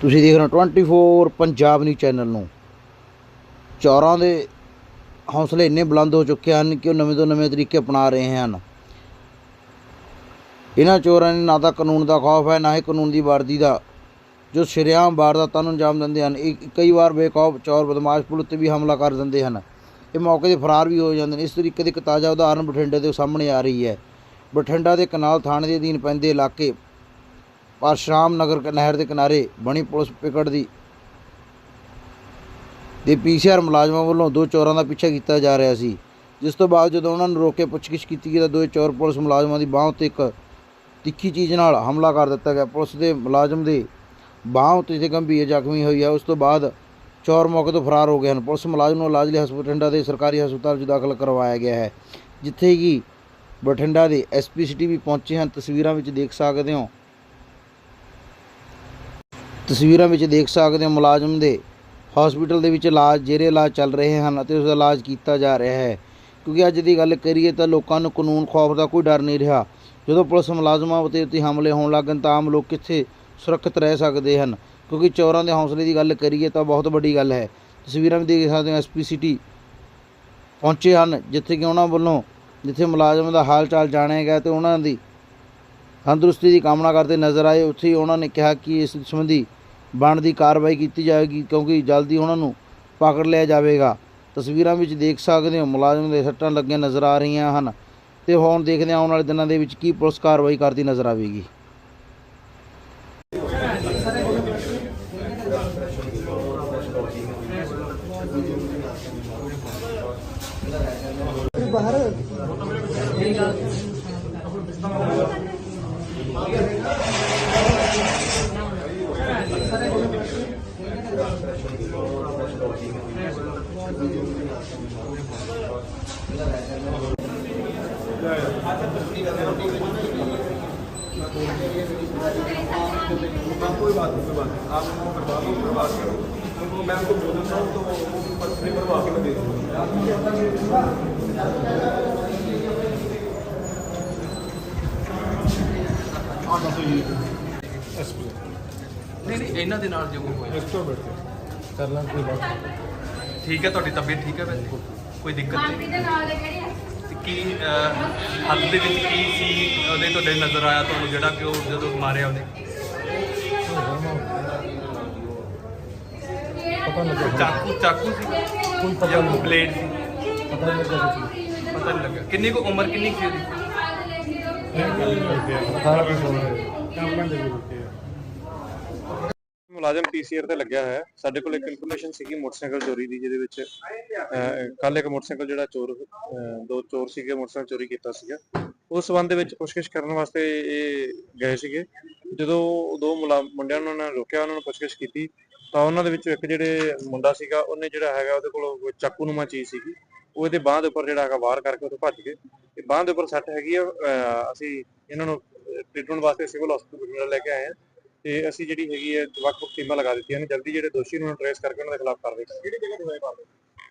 ਤੁਸੀਂ ਦੇਖ ਰਹੇ ਹੋ 24 ਪੰਜਾਬ ਨਿਊਜ਼ ਚੈਨਲ ਨੂੰ। ਚੋਰਾਂ ਦੇ ਹੌਸਲੇ ਇੰਨੇ ਬੁਲੰਦ ਹੋ ਚੁੱਕੇ ਹਨ ਕਿ ਉਹ ਨਵੇਂ ਤੋਂ ਨਵੇਂ ਤਰੀਕੇ ਅਪਣਾ ਰਹੇ ਹਨ। ਇਹਨਾਂ ਚੋਰਾਂ ਨੇ ਨਾ ਤਾਂ ਕਾਨੂੰਨ ਦਾ ਖੌਫ ਹੈ, ਨਾ ਹੀ ਕਾਨੂੰਨ ਦੀ ਵਰਦੀ ਦਾ। ਜੋ ਸ਼ਰੇਆਮ ਵਾਰਦਾਤਾਂ ਨੂੰ ਅੰਜਾਮ ਦਿੰਦੇ ਹਨ, ਇਹ ਕਈ ਵਾਰ ਬੇਖੌਫ, ਚੋਰ, ਬਦਮਾਸ਼ ਪੁਲਿਸ ਤੇ ਵੀ ਹਮਲਾ ਕਰ ਦਿੰਦੇ ਹਨ। ਇਹ ਮੌਕੇ ਤੇ ਫਰਾਰ ਵੀ ਹੋ ਜਾਂਦੇ ਨੇ। ਇਸ ਤਰੀਕੇ ਦੀ ਇੱਕ ਤਾਜ਼ਾ ਉਦਾਹਰਨ ਬਠਿੰਡੇ ਦੇ ਸਾਹਮਣੇ ਆ ਰਹੀ ਹੈ। ਬਠਿੰਡਾ ਦੇ ਕਨਾਲ ਥਾਣੇ ਦੇ ਅਧੀਨ ਪੈਂਦੇ ਇਲਾਕੇ ਪਰਸ਼ਰਾਮ ਨਗਰ ਨਹਿਰ ਦੇ ਕਿਨਾਰੇ ਬਣੀ ਪੁਲਿਸ ਪਿਕਟ ਦੀ ਦੇ ਪੀਸੀਆਰ ਮੁਲਾਜ਼ਮਾਂ ਵੱਲੋਂ ਦੋ ਚੋਰਾਂ ਦਾ ਪਿੱਛਾ ਕੀਤਾ ਜਾ ਰਿਹਾ ਸੀ, ਜਿਸ ਤੋਂ ਬਾਅਦ ਜਦੋਂ ਉਹਨਾਂ ਨੂੰ ਰੋਕ ਕੇ ਪੁੱਛਗਿੱਛ ਕੀਤੀ ਗਈ ਤਾਂ ਦੋਵੇਂ ਚੋਰ ਪੁਲਿਸ ਮੁਲਾਜ਼ਮਾਂ ਦੀ ਬਾਹ ਉੱਤੇ ਇੱਕ ਤਿੱਖੀ ਚੀਜ਼ ਨਾਲ ਹਮਲਾ ਕਰ ਦਿੱਤਾ ਗਿਆ। ਪੁਲਿਸ ਦੇ ਮੁਲਾਜ਼ਮ ਦੇ ਬਾਹ ਉੱਤੇ ਤੇ ਗੰਭੀਰ ਜ਼ਖਮੀ ਹੋਈ ਹੈ ਉਸ ਤੋਂ ਬਾਅਦ ਚੋਰ ਮੌਕੇ ਤੋਂ ਫਰਾਰ ਹੋ ਗਏ ਹਨ। ਪੁਲਿਸ ਮੁਲਾਜ਼ਮ ਨੂੰ ਇਲਾਜ ਲਈ ਹਸਪਤਾਲ ਬਠਿੰਡਾ ਦੇ ਸਰਕਾਰੀ ਹਸਪਤਾਲ 'ਚ ਦਾਖਲ ਕਰਵਾਇਆ ਗਿਆ ਹੈ, ਜਿੱਥੇ ਕਿ ਬਠਿੰਡਾ ਦੇ ਐਸਪੀਸੀਟੀ ਵੀ ਪਹੁੰਚੇ ਹਨ। ਤਸਵੀਰਾਂ ਵਿੱਚ ਦੇਖ ਸਕਦੇ ਹੋ ਤਸਵੀਰਾਂ ਵਿੱਚ ਦੇਖ ਸਕਦੇ ਹੋ ਮੁਲਾਜ਼ਮ ਦੇ ਹਸਪੀਟਲ ਦੇ ਵਿੱਚ ਇਲਾਜ ਜੇਰੇ ਇਲਾਜ ਚੱਲ ਰਹੇ ਹਨ ਅਤੇ ਉਸ ਦਾ ਇਲਾਜ ਕੀਤਾ ਜਾ ਰਿਹਾ ਹੈ। ਕਿਉਂਕਿ ਅੱਜ ਦੀ ਗੱਲ ਕਰੀਏ ਤਾਂ ਲੋਕਾਂ ਨੂੰ ਕਾਨੂੰਨ ਖੌਫ ਦਾ ਕੋਈ ਡਰ ਨਹੀਂ ਰਿਹਾ। ਜਦੋਂ ਪੁਲਿਸ ਮੁਲਾਜ਼ਮਾਂ ਉੱਤੇ ਉੱਤੇ ਹਮਲੇ ਹੋਣ ਲੱਗਣ ਤਾਂ ਆਮ ਲੋਕ ਕਿੱਥੇ ਸੁਰੱਖਿਅਤ ਰਹਿ ਸਕਦੇ ਹਨ। ਕਿਉਂਕਿ ਚੋਰਾਂ ਦੇ ਹੌਸਲੇ ਦੀ ਗੱਲ ਕਰੀਏ ਤਾਂ ਬਹੁਤ ਵੱਡੀ ਗੱਲ ਹੈ। ਤਸਵੀਰਾਂ ਵਿੱਚ ਦੇਖ ਸਕਦੇ ਹੋ ਐਸਪੀਸੀਟੀ ਪਹੁੰਚੇ ਹਨ, ਜਿੱਥੇ ਕਿ ਉਹਨਾਂ ਵੱਲੋਂ ਜਿੱਥੇ ਮੁਲਾਜ਼ਮ ਦਾ ਹਾਲ ਚਾਲ ਜਾਣਿਆ ਗਿਆ ਤੇ ਉਹਨਾਂ ਦੀ ਤੰਦਰੁਸਤੀ ਦੀ ਕਾਮਨਾ ਕਰਦੇ ਨਜ਼ਰ ਆਏ। ਉੱਥੇ ਹੀ ਉਹਨਾਂ ਨੇ ਕਿਹਾ ਕਿ ਇਸ ਸੰਬੰਧੀ ਬਣਦੀ ਕਾਰਵਾਈ ਕੀਤੀ ਜਾਵੇਗੀ ਕਿਉਂਕਿ ਜਲਦੀ ਉਹਨਾਂ ਨੂੰ ਪਕੜ ਲਿਆ ਜਾਵੇਗਾ। ਤਸਵੀਰਾਂ ਵਿੱਚ ਦੇਖ ਸਕਦੇ ਹੋ, ਮੁਲਾਜ਼ਮ ਦੇ ਸੱਟਾਂ ਲੱਗੀਆਂ ਨਜ਼ਰ ਆ ਰਹੀਆਂ ਹਨ ਤੇ ਹੁਣ ਦੇਖਦੇ ਹਾਂ ਆਉਣ ਵਾਲੇ ਦਿਨਾਂ ਦੇ ਵਿੱਚ ਕੀ ਪੁਲਿਸ ਕਾਰਵਾਈ ਕਰਦੀ ਨਜ਼ਰ ਆਵੇਗੀ। कोई बात नहीं कोई बात नहीं आप उनको करवा दो करवा के उनको मैं उनको बोल देता हूँ तो वो पत्नी करवा के मैं दे दूँगा ਨਹੀਂ ਨਹੀਂ ਇਹਨਾਂ ਦੇ ਨਾਲ ਜੋ ਹੋਇਆ एक्स्ट्रा बैठते ਕਰਨਾ ਕੋਈ ਬਾਤ ਠੀਕ ਹੈ ਤੁਹਾਡੀ ਤਬੀਅਤ ਠੀਕ ਹੈ ਵੈਸੇ? ਕੋਈ ਦਿੱਕਤ ਨਹੀਂ? ਦੇ ਨਾਲ ਦੇ ਕਿਹੜੇ ਆ? ਤੇ ਕੀ ਅਹ, ਹੱਥ ਦੇ ਵਿੱਚ ਕੀ ਸੀ? ਉਹਦੇ ਤੁਹਾਡੇ ਨਜ਼ਰ ਆਇਆ ਤੁਹਾਨੂੰ ਜਿਹੜਾ ਕਿ ਉਹ ਜਦੋਂ ਮਾਰਿਆ ਉਹਨੇ? ਪਤਾ ਨਹੀਂ ਲੱਗਾ ਚਾਕੂ ਚਾਕੂ ਸੀ? ਕੋਈ ਪਤਾ ਜਾਂ ਨਹੀਂ ਬਲੇਡ ਸੀ? ਪਤਾ ਨਹੀਂ ਲੱਗਾ ਕੁਛ। ਪਤਾ ਨਹੀਂ ਲੱਗਾ ਕਿੰਨੀ ਕੁ ਉਮਰ ਕਿੰਨੀ ਕੁ ਸੀ ਉਹਦੀ? ਅਠਾਰਾਂ ਕੁ ਸਾਲ ਦੇ। ਮੁਲਾਜ਼ਮ ਪੀਸੀਆਰ ਤੇ ਲੱਗਿਆ ਹੋਇਆ ਸਾਡੇ ਕੋਲ ਇੱਕ ਇਨਫੋਰਮੇਸ਼ਨ ਸੀਗੀ ਮੋਟਰਸਾਈਕਲ ਚੋਰੀ ਦੀ, ਜਿਹਦੇ ਵਿੱਚ ਕੱਲ ਇੱਕ ਮੋਟਰਸਾਈਕਲ ਜਿਹੜਾ ਚੋਰ ਦੋ ਚੋਰ ਸੀਗੇ, ਮੋਟਰਸਾਈਕਲ ਚੋਰੀ ਕੀਤਾ ਸੀਗਾ। ਉਸ ਸੰਬੰਧ ਦੇ ਵਿੱਚ ਪੁੱਛਗਿੱਛ ਕਰਨ ਵਾਸਤੇ ਇਹ ਗਏ ਸੀਗੇ। ਜਦੋਂ ਦੋ ਮੁੰਡਿਆਂ ਨੂੰ ਉਹਨਾਂ ਨੇ ਰੋਕਿਆ, ਉਹਨਾਂ ਨੂੰ ਪੁੱਛਗਿੱਛ ਕੀਤੀ, ਤਾਂ ਉਹਨਾਂ ਦੇ ਵਿੱਚੋਂ ਇੱਕ ਜਿਹੜੇ ਮੁੰਡਾ ਸੀਗਾ, ਉਹਨੇ ਜਿਹੜਾ ਹੈਗਾ, ਉਹਦੇ ਕੋਲ ਚਾਕੂ ਨੂੰਮਾ ਚੀਜ਼ ਸੀਗੀ। ਉਹ ਇਹਦੇ ਬਾਹ ਦੇ ਉੱਪਰ ਜਿਹੜਾ ਹੈਗਾ, ਵਾਰ ਕਰਕੇ ਉਹ ਭੱਜ ਗਏ। ਤੇ ਬਾਹ ਦੇ ਉੱਪਰ ਸੱਟ ਹੈਗੀ ਆ ਅਸੀਂ ਇਹਨਾਂ ਨੂੰ ਟ੍ਰੀਟਮੈਂਟ ਵਾਸਤੇ ਸਿਵਲ ਹਸਪੀਟਲ ਲੈ ਕੇ ਆਏ ਹਾਂ। ਤੇ ਅਸੀਂ ਜਿਹੜੀ ਹੈਗੀ ਹੈ ਵੱਖ ਵੱਖ ਟੀਮਾਂ ਲਗਾ ਦਿੱਤੀਆਂ ਨੇ ਜਲਦੀ ਜਿਹੜੇ ਦੋਸ਼ੀ ਨੂੰ ਟ੍ਰੇਸ ਕਰਕੇ ਉਹਨਾਂ ਦੇ ਖਿਲਾਫ ਕਾਰਵਾਈ ਕਰਾਂਗੇ। ਕਿਹੜੀ ਜਗ੍ਹਾ ਤੇ ਹੋਇਆ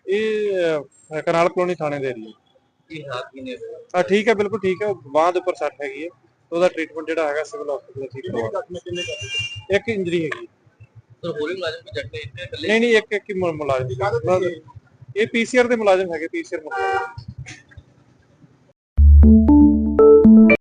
ਇਹ ਅਹ, ਕਨਾਲ ਕਲੋਨੀ ਥਾਣੇ ਦੇ ਏਰੀਆ ਕੀ ਹਾਲਾਤ ਕਿੰਨੇ ਆ ਠੀਕ ਹੈ ਬਿਲਕੁਲ ਠੀਕ ਹੈ। ਬਾਂਹ ਦੇ ਉੱਪਰ ਸੱਟ ਹੈਗੀ ਹੈ। ਉਹਦਾ ਟ੍ਰੀਟਮੈਂਟ ਜਿਹੜਾ ਹੈਗਾ ਸਿਵਲ ਹਸਪੀਟਲ ਅਸੀਂ ਕਰਵਾ ਇੱਕ ਇੰਜਰੀ ਹੈਗੀ ਸਰ ਹੋਰੇ ਮੁਲਾਜ਼ਮ ਵੀ ਜੱਟੇ ਇੱਥੇ ਇਕੱਲੇ? ਨਹੀਂ ਨਹੀਂ ਇੱਕ ਇੱਕ ਹੀ ਮੁਲਾਜ਼ਮ। ਇਹ ਪੀਸੀਆਰ ਦੇ ਮੁਲਾਜ਼ਮ ਹੈਗੇ ਪੀਸੀਆਰ ਮੁਲਾਜ਼ਮ।